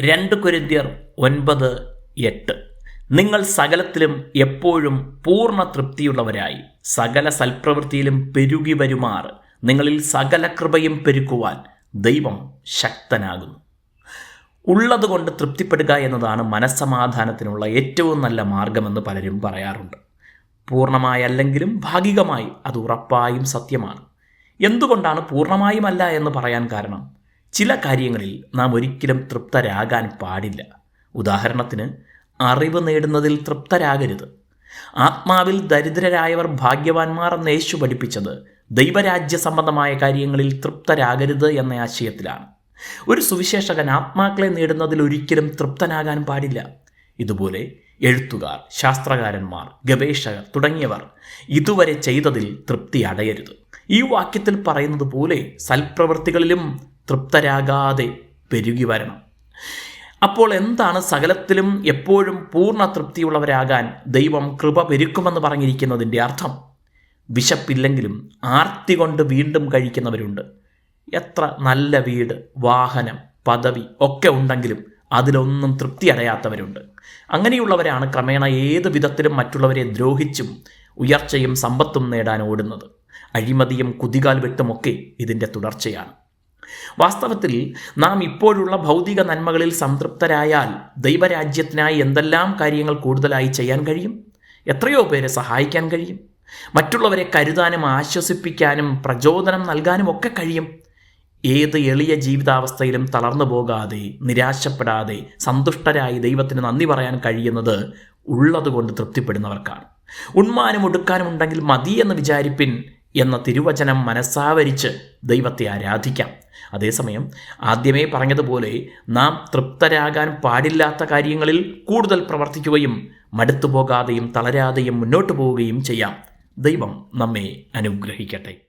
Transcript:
രണ്ട് കുരിന്ത്യർ ഒൻപത് എട്ട്. നിങ്ങൾ സകലത്തിലും എപ്പോഴും പൂർണ തൃപ്തിയുള്ളവരായി. സകല സൽപ്രവൃത്തിയിലും പെരുകി വരുമാർ. നിങ്ങളിൽ സകല കൃപയും പെരുക്കുവാൻ ദൈവം ശക്തനാകുന്നു. ഉള്ളതുകൊണ്ട് തൃപ്തിപ്പെടുക എന്നതാണ് മനസ്സമാധാനത്തിനുള്ള ഏറ്റവും നല്ല മാർഗമെന്ന് പലരും പറയാറുണ്ട്. പൂർണമായല്ലെങ്കിലും ഭാഗികമായി അത് ഉറപ്പായും സത്യമാണ്. എന്തുകൊണ്ടാണ് പൂർണമായുമല്ല എന്ന് പറയാൻ കാരണം? ചില കാര്യങ്ങളിൽ നാം ഒരിക്കലും തൃപ്തരാകാൻ പാടില്ല. ഉദാഹരണത്തിന് അറിവ് നേടുന്നതിൽ തൃപ്തരാകരുത്. ആത്മാവിൽ ദരിദ്രരായവർ ഭാഗ്യവാന്മാർ എന്ന് യേശു പഠിപ്പിച്ചത് ദൈവരാജ്യ സംബന്ധമായ കാര്യങ്ങളിൽ തൃപ്തരാകരുത് എന്ന ആശയത്തിലാണ്. ഒരു സുവിശേഷകൻ ആത്മാക്കളെ നേടുന്നതിൽ ഒരിക്കലും തൃപ്തനാകാൻ പാടില്ല. ഇതുപോലെ എഴുത്തുകാർ ശാസ്ത്രകാരന്മാർ ഗവേഷകർ തുടങ്ങിയവർ ഇതുവരെ ചെയ്തതിൽ തൃപ്തി അടയരുത്. ഈ വാക്യത്തിൽ പറയുന്നത് പോലെ സൽപ്രവൃത്തികളിലും തൃപ്തരാകാതെ പെരുകി വരണം. അപ്പോൾ എന്താണ് സകലത്തിലും എപ്പോഴും പൂർണ തൃപ്തിയുള്ളവരാകാൻ ദൈവം കൃപ പെരുക്കുമെന്ന് പറഞ്ഞിരിക്കുന്നതിന്റെ അർത്ഥം? വിശപ്പില്ലെങ്കിലും ആർത്തി കൊണ്ട് വീണ്ടും കഴിക്കുന്നവരുണ്ട്. എത്ര നല്ല വീട് വാഹനം പദവി ഒക്കെ ഉണ്ടെങ്കിലും അതിലൊന്നും തൃപ്തി അടയാത്തവരുണ്ട്. അങ്ങനെയുള്ളവരാണ് ക്രമേണ ഏത് വിധത്തിലും മറ്റുള്ളവരെ ദ്രോഹിച്ചും ഉയർച്ചയും സമ്പത്തും നേടാൻ ഓടുന്നത്. അഴിമതിയും കുതികാൽ വെട്ടുമൊക്കെ ഇതിന്റെ തുടർച്ചയാണ്. വാസ്തവത്തിൽ നാം ഇപ്പോഴുള്ള ഭൗതിക നന്മകളിൽ സംതൃപ്തരായാൽ ദൈവരാജ്യത്തിനായി എന്തെല്ലാം കാര്യങ്ങൾ കൂടുതലായി ചെയ്യാൻ കഴിയും? എത്രയോ പേരെ സഹായിക്കാൻ കഴിയും? മറ്റുള്ളവരെ കരുതാനും ആശ്വസിപ്പിക്കാനും പ്രചോദനം നൽകാനും ഒക്കെ കഴിയും. ഏത് എളിയ ജീവിതാവസ്ഥയിലും തളർന്നു പോകാതെ നിരാശപ്പെടാതെ സന്തുഷ്ടരായി ദൈവത്തിന് നന്ദി പറയാൻ കഴിയുന്നത് ഉള്ളതുകൊണ്ട് തൃപ്തിപ്പെടുന്നവർക്കാണ്. ഉണ്മാനും ഒടുക്കാനും ഉണ്ടെങ്കിൽ മതി എന്ന് വിചാരിപ്പിൻ എന്ന തിരുവചനം മനസ്സാവരിച്ച് ദൈവത്തെ ആരാധിക്കാം. അതേസമയം ആദ്യമേ പറഞ്ഞതുപോലെ നാം തൃപ്തരാകാൻ പാടില്ലാത്ത കാര്യങ്ങളിൽ കൂടുതൽ പ്രവർത്തിക്കുകയും മടുത്തു പോകാതെയും തളരാതെയും മുന്നോട്ട് പോവുകയും ചെയ്യാം. ദൈവം നമ്മെ അനുഗ്രഹിക്കട്ടെ.